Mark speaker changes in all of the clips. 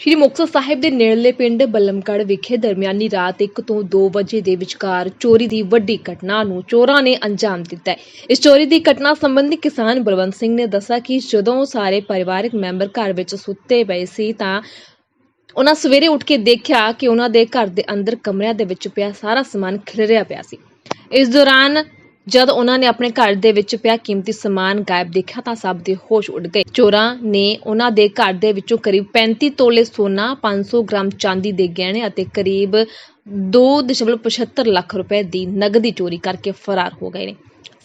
Speaker 1: ਸ਼੍ਰੀ ਮੁਕਤਸਰ ਸਾਹਿਬ ਦੇ ਨੇੜਲੇ ਪਿੰਡ ਬੱਲਮਗੜ੍ਹ ਵਿਖੇ ਦਰਮਿਆਨੀ ਰਾਤ 1 ਤੋਂ 2 ਵਜੇ ਦੇ ਵਿਚਕਾਰ ਚੋਰੀ ਦੀ ਵੱਡੀ ਘਟਨਾ ਨੂੰ ਚੋਰਾਂ ਨੇ ਅੰਜਾਮ ਦਿੱਤਾ ਹੈ। ਇਸ ਚੋਰੀ ਦੀ ਘਟਨਾ ਸੰਬੰਧੀ ਕਿਸਾਨ ਬਲਵੰਤ ਸਿੰਘ ਨੇ ਦੱਸਿਆ ਕਿ ਜਦੋਂ ਸਾਰੇ ਪਰਿਵਾਰਕ ਮੈਂਬਰ ਘਰ ਵਿੱਚ ਸੁੱਤੇ ਪਏ ਸੀ ਤਾਂ ਉਹਨਾਂ ਸਵੇਰੇ ਉੱਠ ਕੇ ਦੇਖਿਆ ਕਿ ਉਹਨਾਂ ਦੇ ਘਰ ਦੇ ਅੰਦਰ ਕਮਰਿਆਂ ਦੇ ਵਿੱਚ ਪਿਆ ਸਾਰਾ ਸਮਾਨ ਖਿਲਰਿਆ ਪਿਆ ਸੀ। ਇਸ ਦੌਰਾਨ ਜਦ ਉਹਨਾਂ ਨੇ ਆਪਣੇ ਘਰ ਦੇ ਵਿੱਚ ਪਿਆ ਕੀਮਤੀ ਸਮਾਨ ਗਾਇਬ ਦੇਖਿਆ ਤਾਂ ਸਭ ਦੇ ਹੋਸ਼ ਉੱਡ ਗਏ। ਚੋਰਾਂ ਨੇ ਉਹਨਾਂ ਦੇ ਘਰ ਦੇ ਵਿੱਚੋਂ ਕਰੀਬ 35 ਤੋਲੇ ਸੋਨਾ 500 ਗ੍ਰਾਮ ਚਾਂਦੀ ਦੇ ਗਹਿਣੇ ਅਤੇ ਕਰੀਬ 2.75 ਲੱਖ ਰੁਪਏ ਦੀ ਨਗਦੀ ਚੋਰੀ ਕਰਕੇ ਫਰਾਰ ਹੋ ਗਏ ਨੇ।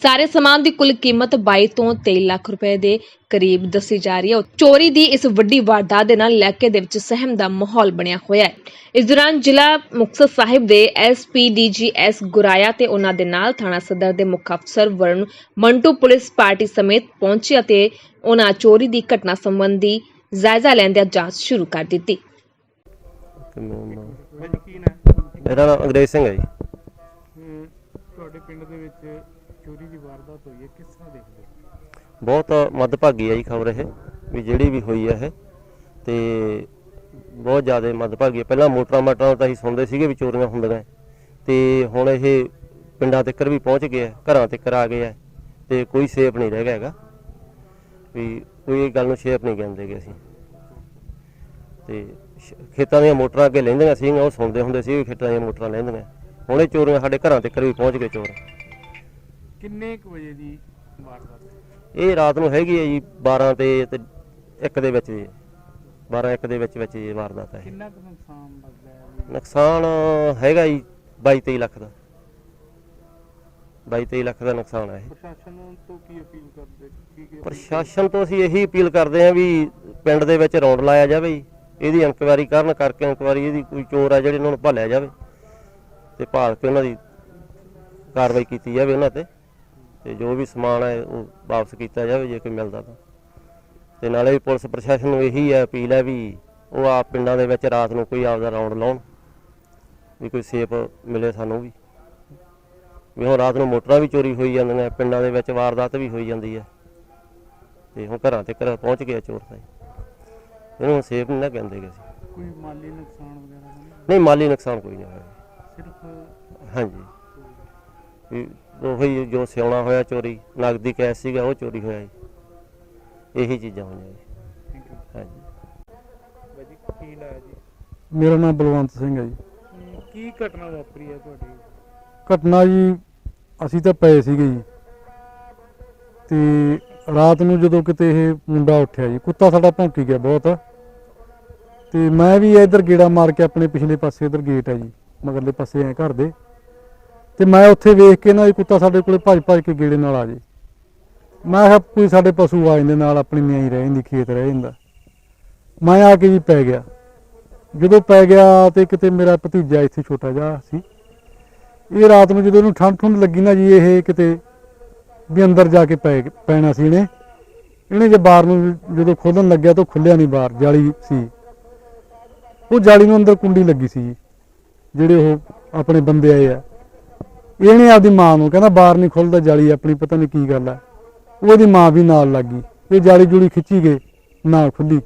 Speaker 1: ਸਾਰੇ ਸਮਾਨ ਦੀ ਕੁੱਲ ਕੀਮਤ 22 ਤੋਂ 23 ਲੱਖ ਰੁਪਏ ਦੇ ਕਰੀਬ ਦੱਸੀ ਜਾ ਰਹੀ ਹੈ। ਚੋਰੀ ਦੀ ਇਸ ਵੱਡੀ ਵਾਰਦਾਤ ਦੇ ਨਾਲ ਇਲਾਕੇ ਦੇ ਵਿੱਚ ਸਹਿਮ ਦਾ ਮਾਹੌਲ ਬਣਿਆ ਹੋਇਆ ਹੈ। ਇਸ ਦੌਰਾਨ ਜ਼ਿਲ੍ਹਾ ਮੁਕਤਸਰ ਸਾਹਿਬ ਦੇ ਐਸਪੀਡੀਜੀਐਸ ਗੁਰਾਇਆ ਤੇ ਉਹਨਾਂ ਦੇ ਨਾਲ ਥਾਣਾ ਸਦਰ ਦੇ ਮੁੱਖ ਅਫਸਰ ਵਰਨ ਮੰਟੂ ਪੁਲਿਸ ਪਾਰਟੀ ਸਮੇਤ ਪਹੁੰਚੇ ਅਤੇ ਉਹਨਾਂ ਚੋਰੀ ਦੀ ਘਟਨਾ ਸੰਬੰਧੀ ਜਾਇਜ਼ਾ ਲੈਂਦਿਆਂ ਜਾਂਚ ਸ਼ੁਰੂ ਕਰ ਦਿੱਤੀ।
Speaker 2: ਤੇ
Speaker 3: ਮੈਨੂੰ
Speaker 2: ਮੇਰਾ ਨਾਮ ਅੰਗਰੇਜ਼ ਸਿੰਘ ਹੈ ਜੀ।
Speaker 3: ਤੁਹਾਡੇ ਪਿੰਡ ਦੇ ਵਿੱਚ ਚੋਰੀ ਦੀ ਵਾਰਦਾਤ ਹੋਈ ਹੈ, ਕਿਸ ਤਰ੍ਹਾਂ ਦੇਖਦੇ ਹੋ?
Speaker 2: ਬਹੁਤ ਮੱਦਭਾਗੀ ਹੈ ਜੀ ਖਬਰ ਇਹ, ਵੀ ਜਿਹੜੀ ਵੀ ਹੋਈ ਹੈ ਇਹ। ਤੇ ਬਹੁਤ ਜ਼ਿਆਦਾ ਮੱਦਭਾਗੀ ਪਹਿਲਾਂ ਮੋਟਰਾਂ ਮਾਟਰਾਂ ਤਾਂ ਅਸੀਂ ਸੁਣਦੇ ਸੀਗੇ ਵੀ ਚੋਰੀਆਂ ਹੁੰਦੀਆਂ। ਤੇ ਹੁਣ ਇਹ ਪਿੰਡਾਂ ਤੱਕ ਵੀ ਪਹੁੰਚ ਗਏ ਘਰਾਂ ਤੱਕ ਆ ਗਏ ਆ ਤੇ ਕੋਈ ਸੇਫ ਨਹੀਂ ਰਹਿ ਗਿਆ ਹੈਗਾ। ਵੀ ਕੋਈ ਇਹ ਗੱਲ ਨੂੰ ਸੇਫ ਨਹੀਂ ਕਹਿੰਦੇ ਗੇ ਅਸੀਂ। ਤੇ ਖੇਤਾਂ ਦੀਆਂ ਮੋਟਰਾਂ ਅੱਗੇ ਲੈਂਦੀਆਂ ਸੀਗੀਆਂ, ਉਹ ਸੁਣਦੇ ਹੁੰਦੇ ਸੀ ਵੀ ਖੇਤਾਂ ਦੀਆਂ ਮੋਟਰਾਂ ਲੈਂਦੀਆਂ। ਹੁਣ ਇਹ ਚੋਰੀਆਂ ਸਾਡੇ ਘਰਾਂ ਤੱਕ ਵੀ ਪਹੁੰਚ ਗਏ ਚੋਰ।
Speaker 3: ਕਿੰਨੇ ਕੁ ਵਜੇ ਦੀ ਵਾਰਦਾਤ
Speaker 2: ਇਹ ਰਾਤ ਨੂੰ ਹੈਗੀ ਹੈ ਜੀ 12 ਤੇ ਤੇ 1 ਦੇ ਵਿੱਚ ਜੀ। 12 1 ਦੇ ਵਿੱਚ ਵਿੱਚ ਇਹ ਵਾਰਦਾਤ ਹੈ।
Speaker 3: ਕਿੰਨਾ ਕੁ ਨੁਕਸਾਨ ਲੱਗਦਾ ਹੈ?
Speaker 2: ਨੁਕਸਾਨ ਹੈਗਾ ਜੀ 22 23 ਲੱਖ ਦਾ। 22 23 ਲੱਖ ਦਾ ਨੁਕਸਾਨ ਹੈ ਇਹ।
Speaker 3: ਪ੍ਰਸ਼ਾਸਨ ਤੋਂ ਕੀ ਅਪੀਲ ਕਰਦੇ? ਕੀ ਕੀ
Speaker 2: ਪ੍ਰਸ਼ਾਸਨ ਤੋਂ ਅਸੀਂ ਇਹੀ ਅਪੀਲ ਕਰਦੇ ਹਾਂ ਵੀ ਪਿੰਡ ਦੇ ਵਿੱਚ ਰੌਂਡ ਲਾਇਆ ਜਾਵੇ ਜੀ। ਇਹਦੀ ਇਨਕੁਆਇਰੀ ਕਰਨ ਕਰਕੇ ਇਨਕੁਆਇਰੀ ਇਹਦੀ ਕੋਈ ਚੋਰ ਆ ਜਿਹੜੇ ਉਹਨਾਂ ਨੂੰ ਭਾਲਿਆ ਜਾਵੇ ਤੇ ਭਾਲ ਕੇ ਉਹਨਾਂ ਦੀ ਕਾਰਵਾਈ ਕੀਤੀ ਜਾਵੇ ਉਹਨਾਂ ਤੇ। ਤੇ ਜੋ ਵੀ ਸਮਾਨ ਹੈ ਉਹ ਵਾਪਸ ਕੀਤਾ ਜਾਵੇ ਜੇ ਕੋਈ ਮਿਲਦਾ ਤਾਂ। ਤੇ ਨਾਲੇ ਵੀ ਪੁਲਿਸ ਪ੍ਰਸ਼ਾਸਨ ਨੂੰ ਇਹੀ ਹੈ ਅਪੀਲ ਹੈ ਵੀ ਉਹ ਆ ਪਿੰਡਾਂ ਦੇ ਵਿੱਚ ਰਾਤ ਨੂੰ ਕੋਈ ਆਪਦਾ ਰੌਂਡ ਲਾਉਣ ਵੀ ਕੋਈ ਸੇਫ ਮਿਲੇ ਸਾਨੂੰ ਵੀ। ਵੀ ਹੁਣ ਰਾਤ ਨੂੰ ਮੋਟਰਾਂ ਵੀ ਚੋਰੀ ਹੋਈ ਜਾਂਦੀਆਂ ਪਿੰਡਾਂ ਦੇ ਵਿੱਚ ਵਾਰਦਾਤ ਵੀ ਹੋਈ ਜਾਂਦੀ ਹੈ। ਤੇ ਹੁਣ ਘਰਾਂ ਤੇ ਘਰ ਪਹੁੰਚ ਗਿਆ ਚੋਰ ਤਾਂ ਇਹਨੂੰ ਸੇਫ ਨਹੀਂ ਨਾ ਕਹਿੰਦੇ ਅਸੀਂ
Speaker 3: ਕੋਈ ਮਾਲੀ ਨੁਕਸਾਨ ਵਗੈਰਾ ਨਹੀਂ?
Speaker 2: ਨਹੀਂ ਮਾਲੀ ਨੁਕਸਾਨ ਕੋਈ ਨਹੀਂ ਹੋਇਆ।
Speaker 3: ਸਿਰਫ
Speaker 2: ਹਾਂਜੀ। ਵੀ ਉਹੀ ਜੋ ਸਿਆਉਣਾ ਹੋਇਆ ਚੋਰੀ ਨਗਦੀ ਕੈਸ਼ ਸੀਗਾ ਉਹ ਚੋਰੀ ਹੋਇਆ ਜੀ। ਇਹੀ ਚੀਜ਼ਾਂ ਹੋਈਆਂ ਜੀ।
Speaker 3: ਥੈਂਕ ਯੂ
Speaker 2: ਹਾਂਜੀ।
Speaker 3: ਬਾਈ ਜੀ ਕੀ ਨਾਂ ਹੈ ਜੀ?
Speaker 4: ਮੇਰਾ ਨਾਮ ਬਲਵੰਤ ਸਿੰਘ ਹੈ ਜੀ।
Speaker 3: ਹਮ, ਕੀ ਘਟਨਾ ਵਾਪਰੀ ਹੈ ਤੁਹਾਡੀ?
Speaker 4: ਘਟਨਾ ਜੀ ਅਸੀਂ ਤਾਂ ਪਏ ਸੀਗੇ ਜੀ। ਤੇ ਰਾਤ ਨੂੰ ਜਦੋਂ ਕਿਤੇ ਇਹ ਮੁੰਡਾ ਉੱਠਿਆ ਜੀ ਕੁੱਤਾ ਸਾਡਾ ਭੌਂਕੀ ਗਿਆ ਬਹੁਤ। ਤੇ ਮੈਂ ਵੀ ਇੱਧਰ ਗੇੜਾ ਮਾਰ ਕੇ ਆਪਣੇ ਪਿਛਲੇ ਪਾਸੇ ਇੱਧਰ ਗੇਟ ਹੈ ਜੀ ਮਗਰਲੇ ਪਾਸੇ ਐ ਘਰ ਦੇ। ਤੇ ਮੈਂ ਉੱਥੇ ਵੇਖ ਕੇ ਨਾ ਇਹ ਕੁੱਤਾ ਸਾਡੇ ਕੋਲੇ ਭੱਜ ਭੱਜ ਕੇ ਗੇੜੇ ਨਾਲ ਆ ਜੇ। ਮੈਂ ਕਿਹਾ ਕੋਈ ਸਾਡੇ ਪਸ਼ੂ ਆ ਜਾਂਦੇ ਨਾਲ, ਆਪਣੀ ਨਿਆਈ ਰਹਿ ਜਾਂਦੀ, ਖੇਤ ਰਹਿ ਜਾਂਦਾ। ਮੈਂ ਆ ਕੇ ਜੀ ਪੈ ਗਿਆ। ਜਦੋਂ ਪੈ ਗਿਆ ਤੇ ਕਿਤੇ ਮੇਰਾ ਭਤੀਜਾ ਇੱਥੇ ਛੋਟਾ ਜਿਹਾ ਸੀ। ਇਹ ਰਾਤ ਨੂੰ ਜਦੋਂ ਇਹਨੂੰ ਠੰਡ ਠੁੰਡ ਲੱਗੀ ਨਾ ਜੀ, ਇਹ ਕਿਤੇ ਵੀ ਅੰਦਰ ਜਾ ਕੇ ਪੈ ਪੈਣਾ ਸੀ ਇਹਨੇ। ਇਹਨੇ ਜੇ ਬਾਰ ਨੂੰ ਜਦੋਂ ਖੋਲਣ ਲੱਗਿਆ ਤਾਂ ਖੁੱਲਿਆ ਨਹੀਂ ਬਾਰ ਜਾਲੀ ਸੀ। ਉਹ ਜਾਲੀ ਨੂੰ ਅੰਦਰ ਕੁੰਡੀ ਲੱਗੀ ਸੀ ਜੀ, ਜਿਹੜੇ ਉਹ ਆਪਣੇ ਬੰਦੇ ਆਏ ਆ। ਇਹਨੇ ਆਪਦੀ ਮਾਂ ਨੂੰ ਕਹਿੰਦਾ ਬਾਰ ਨਹੀਂ ਖੁੱਲਦਾ ਜਾਲੀ ਆਪਣੀ, ਪਤਾ ਨਹੀਂ ਕੀ ਗੱਲ ਆ। ਉਹਦੀ ਮਾਂ ਵੀ ਨਾਲ ਲੱਗ ਗਈ। ਇਹ ਜਾਲੀ ਜੁਲੀ ਖਿੱਚੀ ਗਏ ਨਾ ਖੁੱਲੀ।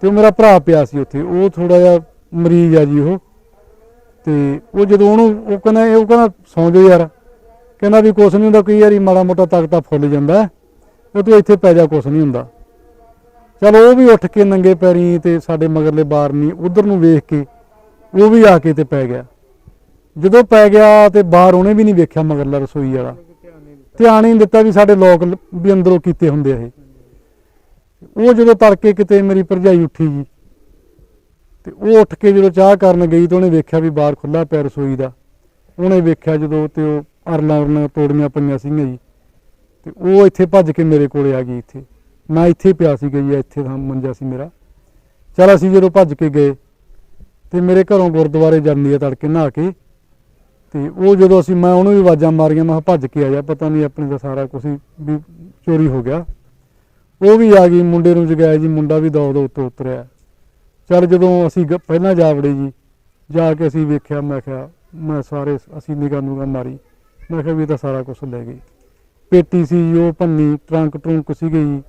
Speaker 4: ਤੇ ਉਹ ਮੇਰਾ ਭਰਾ ਪਿਆ ਸੀ ਉੱਥੇ। ਉਹ ਥੋੜਾ ਜਿਹਾ ਮਰੀਜ਼ ਆ ਜੀ ਉਹ। ਤੇ ਉਹ ਜਦੋਂ ਉਹਨੂੰ, ਉਹ ਕਹਿੰਦਾ ਉਹ ਕਹਿੰਦਾ, ਸੌਂ ਜਾ ਯਾਰ। ਕਹਿੰਦਾ ਵੀ ਕੁਛ ਨਹੀਂ ਹੁੰਦਾ, ਕਈ ਵਾਰੀ ਮਾੜਾ ਮੋਟਾ ਤਖਤਾ ਫੁੱਲ ਜਾਂਦਾ। ਉਹ ਤੂੰ ਇੱਥੇ ਪੈ ਜਾ, ਕੁਛ ਨਹੀਂ ਹੁੰਦਾ। ਚਲੋ ਉਹ ਵੀ ਉੱਠ ਕੇ ਨੰਗੇ ਪੈਰੀ ਤੇ ਸਾਡੇ ਮਗਰਲੇ ਬਾਰ ਨਹੀਂ ਉਧਰ ਨੂੰ ਵੇਖ ਕੇ ਉਹ ਵੀ ਆ ਕੇ ਤੇ ਪੈ ਗਿਆ। ਜਦੋਂ ਪੈ ਗਿਆ ਤੇ ਬਾਹਰ ਉਹਨੇ ਵੀ ਨਹੀਂ ਵੇਖਿਆ ਮਗਰਲਾ ਰਸੋਈ ਵਾਲਾ।
Speaker 3: ਧਿਆਨ
Speaker 4: ਹੀ ਨਹੀਂ ਦਿੱਤਾ ਵੀ ਸਾਡੇ ਲੋਕ ਵੀ ਅੰਦਰੋਂ ਕੀਤੇ ਹੁੰਦੇ ਆ ਇਹ। ਉਹ ਜਦੋਂ ਤੜਕੇ ਕਿਤੇ ਮੇਰੀ ਭਰਜਾਈ ਉੱਠੀ ਜੀ, ਤੇ ਉਹ ਉੱਠ ਕੇ ਜਦੋਂ ਚਾਹ ਕਰਨ ਗਈ ਤਾਂ ਉਹਨੇ ਵੇਖਿਆ ਵੀ ਬਾਹਰ ਖੁੱਲਾ ਪਿਆ ਰਸੋਈ ਦਾ। ਉਹਨੇ ਵੇਖਿਆ ਜਦੋਂ ਤੇ ਉਹ ਅਰਲਾਂ ਅਰਲਾਂ ਤੋੜੀਆਂ ਪਈਆਂ ਸੀਗੀਆਂ ਜੀ, ਤੇ ਉਹ ਇੱਥੇ ਭੱਜ ਕੇ ਮੇਰੇ ਕੋਲੇ ਆ ਗਈ ਇੱਥੇ। ਮੈਂ ਇੱਥੇ ਪਿਆ ਸੀ ਗਈ ਇੱਥੇ ਤਾਂ ਮੰਜਾ ਸੀ ਮੇਰਾ। ਚਲ ਅਸੀਂ ਜਦੋਂ ਭੱਜ ਕੇ ਗਏ, ਤੇ ਮੇਰੇ ਘਰੋਂ ਗੁਰਦੁਆਰੇ ਜਾਂਦੀ ਆ ਤੜਕੇ ਨਹਾ ਕੇ। ਤੇ ਉਹ ਜਦੋਂ ਅਸੀਂ ਮੈਂ ਉਹਨੂੰ ਵੀ ਆਵਾਜ਼ਾਂ ਮਾਰੀਆਂ ਮੈਂ ਕਿਹਾ ਭੱਜ ਕੇ ਆ ਜਾ ਪਤਾ ਨਹੀਂ ਆਪਣੇ ਦਾ ਸਾਰਾ ਕੁਝ ਵੀ ਚੋਰੀ ਹੋ ਗਿਆ। ਉਹ ਵੀ ਆ ਗਈ ਮੁੰਡੇ ਨੂੰ ਜਗਾਇਆ ਜੀ ਮੁੰਡਾ ਵੀ ਦੌੜ ਦੋ ਉੱਤੋਂ ਉਤਰਿਆ। ਚਲ ਜਦੋਂ ਅਸੀਂ ਗ- ਪਹਿਲਾਂ ਜਾ ਵੜੇ ਜੀ ਜਾ ਕੇ ਅਸੀਂ ਵੇਖਿਆ ਮੈਂ ਕਿਹਾ ਮੈਂ ਸਾਰੇ ਅਸੀਂ ਨਿਗਾਹ ਨੂਗਾ ਮਾਰੀ। ਮੈਂ ਕਿਹਾ ਵੀ ਇਹ ਤਾਂ ਸਾਰਾ ਕੁਝ ਲੈ ਗਈ। ਪੇਟੀ ਸੀ ਜੀ, ਉਹ ਭੰਨੀ ਟਰੰਕ ਟਰੁੰਕ ਸੀਗੇ ਜੀ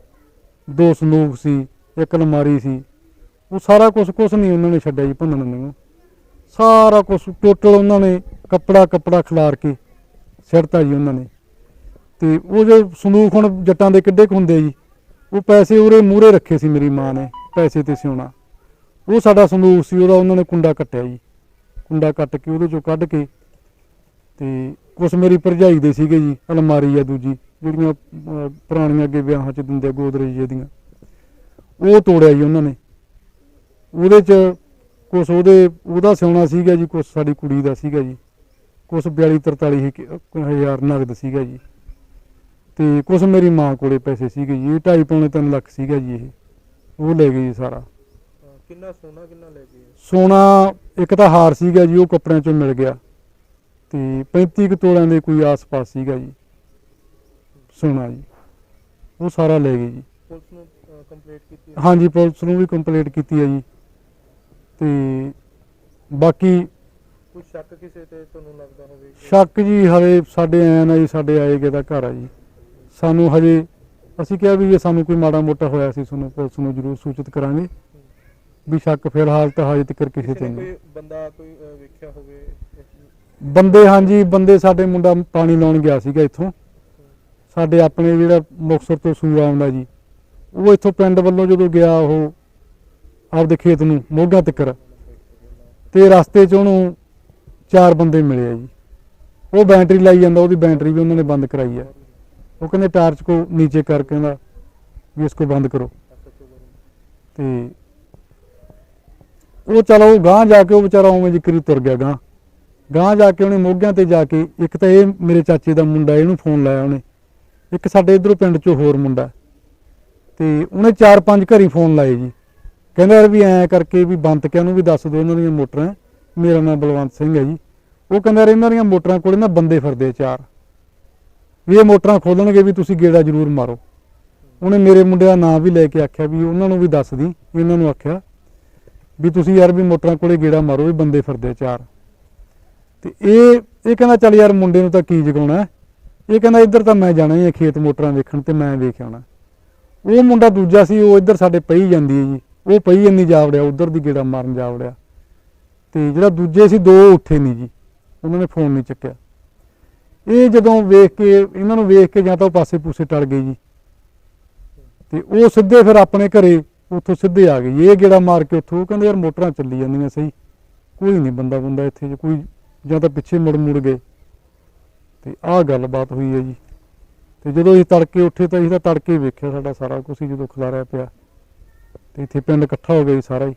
Speaker 4: ਦੋ ਸੰਦੂਕ ਸੀ ਇੱਕ ਅਲਮਾਰੀ ਸੀ। ਉਹ ਸਾਰਾ ਕੁਝ ਕੁਝ ਨਹੀਂ ਉਹਨਾਂ ਨੇ ਛੱਡਿਆ ਜੀ ਭੰਨਣ ਨੂੰ। ਸਾਰਾ ਕੁਝ ਟੋਟਲ ਉਹਨਾਂ ਨੇ ਕੱਪੜਾ ਕੱਪੜਾ ਖਿਲਾਰ ਕੇ ਸਿੱਟਤਾ ਜੀ ਉਹਨਾਂ ਨੇ। ਤੇ ਉਹ ਜੋ ਸੰਦੂਕ ਹੁਣ ਜੱਟਾਂ ਦੇ ਕਿੱਡੇ ਕੁ ਹੁੰਦੇ ਜੀ, ਉਹ ਪੈਸੇ ਉਰੇ ਮੂਹਰੇ ਰੱਖੇ ਸੀ ਮੇਰੀ ਮਾਂ ਨੇ, ਪੈਸੇ ਤੇ ਸਿਉਣਾ। ਉਹ ਸਾਡਾ ਸੰਦੂਕ ਸੀ, ਉਹਦਾ ਉਹਨਾਂ ਨੇ ਕੁੰਡਾ ਕੱਟਿਆ ਜੀ। ਕੁੰਡਾ ਕੱਟ ਕੇ ਉਹਦੇ ਚੋਂ ਕੱਢ ਕੇ ਤੇ ਕੁਛ ਮੇਰੀ ਭਰਜਾਈ ਦੇ ਸੀਗੇ ਜੀ, ਅਲਮਾਰੀ ਆ ਦੂਜੀ, ਜਿਹੜੀਆਂ ਪੁਰਾਣੀਆਂ ਅੱਗੇ ਵਿਆਹਾਂ 'ਚ ਦਿੰਦੇ ਆ ਗੋਦਰੇਜ ਜਿਹਦੀਆਂ ਉਹ ਤੋੜਿਆ ਜੀ ਉਹਨਾਂ ਨੇ। ਉਹਦੇ 'ਚ ਕੁਛ ਉਹਦੇ, ਉਹਦਾ ਸਿਉਣਾ ਸੀਗਾ ਜੀ, ਕੁਛ ਸਾਡੀ ਕੁੜੀ ਦਾ ਸੀਗਾ ਜੀ। ਕੁਛ 42 43 ਹੀ- ਹਜ਼ਾਰ ਨਗਦ ਸੀਗਾ ਜੀ। ਤੇ ਕੁਛ ਮੇਰੀ ਮਾਂ ਕੋਲੇ ਪੈਸੇ ਸੀਗੇ ਜੀ ਇਹ 2.5 ਪੌਣੇ 3 ਲੱਖ ਸੀਗਾ ਜੀ ਇਹ। ਉਹ ਲੈ ਗਏ ਜੀ ਸਾਰਾ।
Speaker 3: ਕਿੰਨਾ ਸੋਨਾ ਕਿੰਨਾ ਲੈ ਗਏ?
Speaker 4: ਸੋਨਾ ਇੱਕ ਤਾਂ ਹਾਰ ਸੀਗਾ ਜੀ ਉਹ ਕੱਪੜਿਆਂ ਚੋਂ ਮਿਲ ਗਿਆ। ਤੇ 35 ਕੁ ਤੋਲਿਆਂ ਦੇ ਕੋਈ ਆਸ-ਪਾਸ ਸੀਗਾ ਜੀ। ਸੋਨਾ ਜੀ ਉਹ ਸਾਰਾ ਲੈ ਗਏ ਜੀ।
Speaker 3: ਪੁਲਿਸ ਨੂੰ ਕੰਪਲੀਟ ਕੀਤੀ
Speaker 4: ਹਾਂਜੀ ਪੁਲਿਸ ਨੂੰ ਵੀ ਕੰਪਲੇਂਟ ਕੀਤੀ ਹੈ ਜੀ। ਤੇ ਬਾਕੀ
Speaker 3: ਕੋਈ ਸ਼ੱਕ ਕਿਸੇ ਤੇ ਤੁਹਾਨੂੰ ਲੱਗਦਾ ਹੋਵੇ
Speaker 4: ਸ਼ੱਕ ਜੀ ਹਲੇ ਸਾਡੇ ਆਇਆ ਨਾ ਜੀ ਸਾਡੇ ਆਏਗੇ ਦਾ ਘਰ ਆ ਜੀ। ਸਾਨੂੰ ਹਜੇ ਅਸੀਂ ਕਿਹਾ ਵੀ ਜੇ ਸਾਨੂੰ ਕੋਈ ਮਾੜਾ ਮੋਟਾ ਹੋਇਆ ਸੀ ਤੁਹਾਨੂੰ ਪੁਲਿਸ ਨੂੰ ਜ਼ਰੂਰ ਸੂਚਿਤ ਕਰਾਂਗੇ। ਵੀ ਸ਼ੱਕ ਫਿਲਹਾਲ ਤਾਂ ਹਜੇ ਤੱਕ ਕਿਸੇ ਤੇ ਨਹੀਂ।
Speaker 3: ਬੰਦਾ ਕੋਈ ਵੇਖਿਆ ਹੋਵੇ
Speaker 4: ਬੰਦੇ ਹਾਂਜੀ ਬੰਦੇ ਸਾਡੇ ਮੁੰਡਾ ਪਾਣੀ ਲਾਉਣ ਗਿਆ ਸੀਗਾ ਇੱਥੋਂ। ਸਾਡੇ ਆਪਣੇ ਜਿਹੜਾ ਮੁਕਤਸਰ ਤੋਂ ਸੂਆ ਆਉਂਦਾ ਜੀ ਉਹ ਇੱਥੋਂ ਪਿੰਡ ਵੱਲੋਂ ਜਦੋਂ ਗਿਆ ਉਹ ਆਪਦੇ ਖੇਤ ਨੂੰ ਮੋਗਾ ਤੱਕਰ ਤੇ ਰਸਤੇ 'ਚ ਉਹਨੂੰ ਚਾਰ ਬੰਦੇ ਮਿਲੇ ਆ ਜੀ। ਉਹ ਬੈਟਰੀ ਲਾਈ ਜਾਂਦਾ, ਉਹਦੀ ਬੈਟਰੀ ਵੀ ਉਹਨਾਂ ਨੇ ਬੰਦ ਕਰਾਈ ਆ। ਉਹ ਕਹਿੰਦੇ ਟਾਰਚ ਕੋ ਨੀਚੇ ਕਰ ਕਹਿੰਦਾ ਵੀ ਇਸ ਕੋ ਬੰਦ ਕਰੋ। ਤੇ ਉਹ ਚਲੋ ਗਾਂ ਜਾ ਕੇ ਉਹ ਵਿਚਾਰਾ ਉਵੇਂ ਜਿਕਰੀ ਤੁਰ ਗਿਆ ਗਾਂ ਗਾਂ ਜਾ ਕੇ ਉਹਨੇ ਮੋਗਿਆਂ ਤੇ ਜਾ ਕੇ ਇੱਕ ਤਾਂ ਇਹ ਮੇਰੇ ਚਾਚੇ ਦਾ ਮੁੰਡਾ, ਇਹਨੂੰ ਫੋਨ ਲਾਇਆ ਉਹਨੇ। ਇੱਕ ਸਾਡੇ ਇਧਰੋਂ ਪਿੰਡ ਚੋਂ ਹੋਰ ਮੁੰਡਾ। ਤੇ ਉਹਨੇ ਚਾਰ ਪੰਜ ਘਰੀ ਫੋਨ ਲਾਏ ਜੀ। ਕਹਿੰਦਾ ਯਾਰ ਵੀ ਐਂ ਕਰਕੇ ਵੀ ਬੰਤ ਕਿਆ ਨੂੰ ਵੀ ਦੱਸ ਦਿਓ ਉਹਨਾਂ ਦੀਆਂ ਮੋਟਰਾਂ। ਮੇਰਾ ਨਾਮ ਬਲਵੰਤ ਸਿੰਘ ਹੈ ਜੀ। ਉਹ ਕਹਿੰਦਾ ਯਾਰ ਇਹਨਾਂ ਦੀਆਂ ਮੋਟਰਾਂ ਕੋਲੇ ਨਾ ਬੰਦੇ ਫਿਰਦੇ ਆ ਚਾਰ। ਵੀ ਇਹ ਮੋਟਰਾਂ ਖੋਲਣਗੇ ਵੀ ਤੁਸੀਂ ਗੇੜਾ ਜ਼ਰੂਰ ਮਾਰੋ। ਉਹਨੇ ਮੇਰੇ ਮੁੰਡੇ ਦਾ ਨਾਂ ਵੀ ਲੈ ਕੇ ਆਖਿਆ ਵੀ ਉਹਨਾਂ ਨੂੰ ਵੀ ਦੱਸ ਦੀ। ਇਹਨਾਂ ਨੂੰ ਆਖਿਆ ਵੀ ਤੁਸੀਂ ਯਾਰ ਵੀ ਮੋਟਰਾਂ ਕੋਲੇ ਗੇੜਾ ਮਾਰੋ, ਵੀ ਬੰਦੇ ਫਿਰਦੇ ਆ ਚਾਰ। ਤੇ ਇਹ ਇਹ ਕਹਿੰਦਾ ਚੱਲ ਯਾਰ ਮੁੰਡੇ ਨੂੰ ਤਾਂ ਕੀ ਜਗਾਉਣਾ ਇਹ ਕਹਿੰਦਾ ਇੱਧਰ ਤਾਂ ਮੈਂ ਜਾਣਾ ਹੀ ਹੈ ਖੇਤ ਮੋਟਰਾਂ ਵੇਖਣ ਤੇ ਮੈਂ ਵੇਖ ਆਉਣਾ। ਉਹ ਮੁੰਡਾ ਦੂਜਾ ਸੀ, ਉਹ ਇੱਧਰ ਸਾਡੇ ਪਈ ਜਾਂਦੀ ਹੈ ਜੀ। ਉਹ ਪਈ ਇੰਨੀ ਜਾਵੜਿਆ, ਉਧਰ ਦੀ ਗੇੜਾ ਮਾਰਨ ਜਾਵੜਿਆ। ਤੇ ਜਿਹੜਾ ਦੂਜੇ ਸੀ ਦੋ ਉੱਠੇ ਨਹੀਂ ਜੀ। ਉਹਨਾਂ ਨੇ ਫੋਨ ਨਹੀਂ ਚੱਕਿਆ। ਇਹ ਜਦੋਂ ਵੇਖ ਕੇ, ਇਹਨਾਂ ਨੂੰ ਵੇਖ ਕੇ ਜਾਂ ਤਾਂ ਉਹ ਪਾਸੇ ਪੂਸੇ ਟਲ ਗਏ ਜੀ। ਤੇ ਉਹ ਸਿੱਧੇ ਫਿਰ ਆਪਣੇ ਘਰੇ ਉੱਥੋਂ ਸਿੱਧੇ ਆ ਗਏ। ਇਹ ਗੇੜਾ ਮਾਰ ਕੇ ਉੱਥੋਂ ਕਹਿੰਦੇ, ਯਾਰ ਮੋਟਰਾਂ ਚੱਲੀ ਜਾਂਦੀਆਂ ਸਹੀ। ਕੋਈ ਨਹੀਂ ਬੰਦਾ ਬੰਦਾ ਇੱਥੇ ਜੇ ਕੋਈ ਜਾਂ ਤਾਂ ਪਿੱਛੇ ਮੁੜ ਮੁੜ ਗਏ। ਤੇ ਆਹ ਗੱਲਬਾਤ ਹੋਈ ਹੈ ਜੀ। ਤੇ ਜਦੋਂ ਅਸੀਂ ਤੜਕੇ ਉੱਠੇ ਤਾਂ ਅਸੀਂ ਤਾਂ ਤੜਕੇ ਵੇਖਿਆ ਸਾਡਾ ਸਾਰਾ ਕੁਝ ਹੀ ਜਦੋਂ ਖਿਲਾਰਿਆ ਪਿਆ। ਤੇ ਇੱਥੇ ਪਿੰਡ ਇਕੱਠਾ ਹੋ ਗਿਆ ਜੀ ਸਾਰਾ ਹੀ।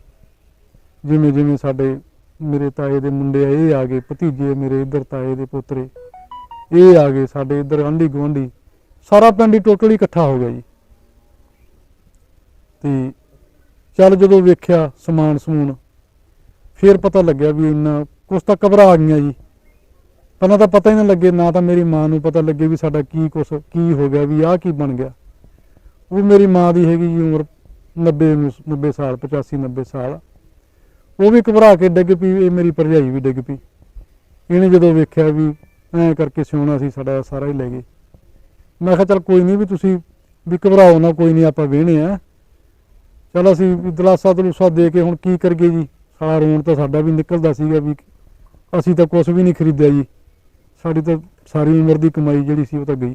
Speaker 4: ਜਿਵੇਂ ਜਿਵੇਂ ਸਾਡੇ ਮੇਰੇ ਤਾਏ ਦੇ ਮੁੰਡੇ ਆ, ਇਹ ਆ ਗਏ, ਭਤੀਜੇ ਮੇਰੇ ਇੱਧਰ ਤਾਏ ਦੇ ਪੋਤਰੇ। ਇਹ ਆ ਗਏ ਸਾਡੇ ਇੱਧਰ, ਆਂਢੀ ਗੁਆਂਢੀ। ਸਾਰਾ ਪਿੰਡ ਹੀ ਟੋਟਲੀ ਇਕੱਠਾ ਹੋ ਗਿਆ ਜੀ। ਤੇ ਚੱਲ ਜਦੋਂ ਵੇਖਿਆ ਸਮਾਨ ਸਮੂਨ, ਫੇਰ ਪਤਾ ਲੱਗਿਆ ਵੀ ਇੰਨਾ ਕੁਛ ਤਾਂ ਘਬਰਾ ਆ ਗਈਆਂ ਜੀ। ਪਹਿਲਾਂ ਤਾਂ ਪਤਾ ਹੀ ਨਾ ਲੱਗੇ, ਨਾ ਤਾਂ ਮੇਰੀ ਮਾਂ ਨੂੰ ਪਤਾ ਲੱਗੇ ਵੀ ਸਾਡਾ ਕੀ ਕੁਛ, ਕੀ ਹੋ ਗਿਆ, ਵੀ ਆਹ ਕੀ ਬਣ ਗਿਆ। ਉਹ ਮੇਰੀ ਮਾਂ ਦੀ ਹੈਗੀ ਜੀ ਉਮਰ 90 ਨੂੰ 90 ਸਾਲ 85 90 ਸਾਲ। ਉਹ ਵੀ ਘਬਰਾ ਕੇ ਡਿੱਗ ਪਈ, ਇਹ ਮੇਰੀ ਭਰਜਾਈ ਵੀ ਡਿੱਗ ਪਈ। ਇਹਨੇ ਜਦੋਂ ਵੇਖਿਆ ਵੀ ਐਂ ਕਰਕੇ ਸਿਉਣਾ ਸੀ, ਸਾਡਾ ਸਾਰਾ ਹੀ ਲੈ ਗਏ। ਮੈਂ ਕਿਹਾ, ਚੱਲ ਕੋਈ ਨਹੀਂ ਵੀ ਤੁਸੀਂ ਵੀ ਘਬਰਾਓ ਨਾ, ਕੋਈ ਨਹੀਂ ਆਪਾਂ ਵੇਹਣੇ ਆ। ਚਲ ਅਸੀਂ ਵੀ ਦਲਾਸਾ ਦਲੂਸਾ ਦੇ ਕੇ ਹੁਣ ਕੀ ਕਰਗੇ ਜੀ? ਸਾਰਾ ਰੋਣ ਤਾਂ ਸਾਡਾ ਵੀ ਨਿਕਲਦਾ ਸੀਗਾ ਵੀ ਅਸੀਂ ਤਾਂ ਕੁਝ ਵੀ ਨਹੀਂ ਖਰੀਦਿਆ ਜੀ। ਸਾਡੀ ਤਾਂ ਸਾਰੀ ਉਮਰ ਦੀ ਕਮਾਈ ਜਿਹੜੀ ਸੀ ਉਹ ਤਾਂ ਗਈ।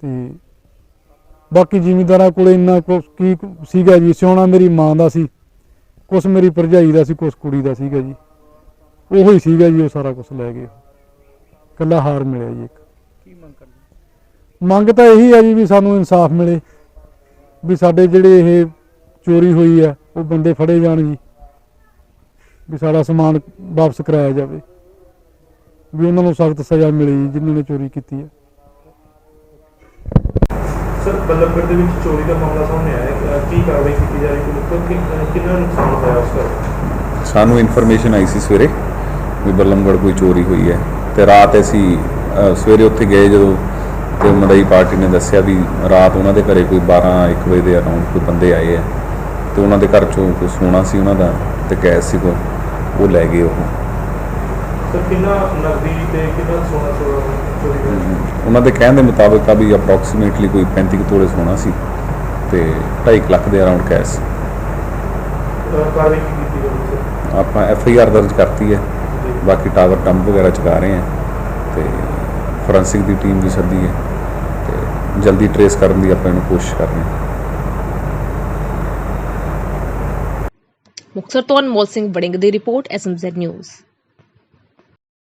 Speaker 4: ਤੇ ਬਾਕੀ ਜ਼ਿਮੀਂਦਾਰਾਂ ਕੋਲੇ ਇੰਨਾ ਕੁਛ ਕੀ ਸੀਗਾ ਜੀ, ਸਿਉਣਾ ਮੇਰੀ ਮਾਂ ਦਾ ਸੀ। ਕੁਛ ਮੇਰੀ ਭਰਜਾਈ ਦਾ ਸੀ ਕੁਛ ਕੁੜੀ ਦਾ ਸੀਗਾ ਜੀ। ਉਹੋ ਹੀ ਸੀਗਾ ਜੀ ਉਹ ਸਾਰਾ ਕੁਝ ਲੈ ਗਏ। ਕੱਲਾ ਹਾਰ ਮਿਲਿਆ ਜੀ ਇੱਕ।
Speaker 3: ਕੀ ਮੰਗ ਕਰਦੇ?
Speaker 4: ਮੰਗ ਤਾਂ ਇਹੀ ਹੈ ਜੀ ਵੀ ਸਾਨੂੰ ਇਨਸਾਫ ਮਿਲੇ ਵੀ ਸਾਡੇ ਜਿਹੜੇ ਇਹ ਚੋਰੀ ਹੋਈ ਆ ਉਹ ਬੰਦੇ ਫੜੇ ਜਾਣ ਜੀ। ਵੀ ਸਾਡਾ ਸਮਾਨ ਵਾਪਸ ਕਰਾਇਆ ਜਾਵੇ। ਵੀ ਉਹਨਾਂ ਨੂੰ ਸਖਤ ਸਜ਼ਾ ਮਿਲੇ ਜੀ ਜਿਨ੍ਹਾਂ ਨੇ ਚੋਰੀ ਕੀਤੀ ਹੈ
Speaker 5: ਸਰ ਬੱਲਮਗੜ ਦੇ ਵਿੱਚ ਚੋਰੀ ਦਾ ਮਾਮਲਾ ਸਾਹਮਣੇ ਆਇਆ ਹੈ। ਕੀ ਕਾਰਵਾਈ ਕੀਤੀ ਜਾ ਰਹੀ ਹੈ? ਪੁਲਿਸ ਤੋਂ ਕਿ- ਅਹ ਕਿੰਨਾ ਨੁਕਸਾਨ ਹੋਇਆ ਉਸ ਦਾ
Speaker 6: ਸਾਨੂੰ ਇਨਫੋਰਮੇਸ਼ਨ ਆਈ ਸੀ ਸਵੇਰੇ ਵੀ ਬੱਲਮਗੜ ਕੋਈ ਚੋਰੀ ਹੋਈ ਹੈ ਤੇ ਰਾਤ ਅਸੀਂ ਅ, ਸਵੇਰੇ ਉੱਥੇ ਗਏ ਜਦੋਂ ਤੇ ਮਦਈ ਪਾਰਟੀ ਨੇ ਦੱਸਿਆ ਵੀ ਰਾਤ ਉਹਨਾਂ ਦੇ ਘਰੇ ਕੋਈ 12 1 ਵਜੇ ਦੇ ਅਰਾਊਂਡ ਕੋਈ ਬੰਦੇ ਆਏ ਆ ਤੇ ਉਹਨਾਂ ਦੇ ਘਰ ਚੋਂ ਕੋਈ ਸੋਨਾ ਸੀ ਉਹਨਾਂ ਦਾ ਤੇ ਕੈਸ਼ ਸੀ ਕੋਈ ਉਹ ਲੈ ਗਏ ਉਹ।
Speaker 5: ਸਰ ਕਿੰਨਾ ਨਕਦੀ ਤੇ ਕਿੰਨਾ ਸੋਨਾ ਸੋਨਾ ਚੋਰੀ ਹੋਇਆ?
Speaker 6: ਉਹਨਾਂ ਦੇ ਕਹਿਣ ਦੇ ਮੁਤਾਬਕ ਆ ਵੀ ਅਪਰੋਕਸੀਮੇਟਲੀ ਕੋਈ 35 ਕੁ ਤੋਲੇ ਸੋਨਾ ਸੀ ਤੇ 2.5 ਲੱਖ ਦੇ ਅਰਾਊਂਡ ਕੈਸ਼ ਆਪਾਂ ਐਫ ਆਈ ਆਰ ਦਰਜ ਕਰਤੀ ਹੈ। ਬਾਕੀ ਟਾਵਰ ਡੰਪ ਵਗੈਰਾ ਚੁਕਾ ਰਹੇ ਹਾਂ ਤੇ ਫੋਰੈਂਸਿਕ ਦੀ ਟੀਮ ਵੀ ਸੱਦੀ ਹੈ ਤੇ ਜਲਦੀ ਟਰੇਸ ਕਰਨ ਦੀ ਆਪਾਂ ਇਹਨੂੰ ਕੋਸ਼ਿਸ਼ ਕਰ ਰਹੇ ਹਾਂ।
Speaker 1: ਮੁਕਤਸਰ ਤੋਂ ਅਨਮੋਲ ਸਿੰਘ ਵੜਿੰਗ ਦੀ ਰਿਪੋਰਟ ਐਸਐਮਜ਼ੈਡ ਨਿਊਜ਼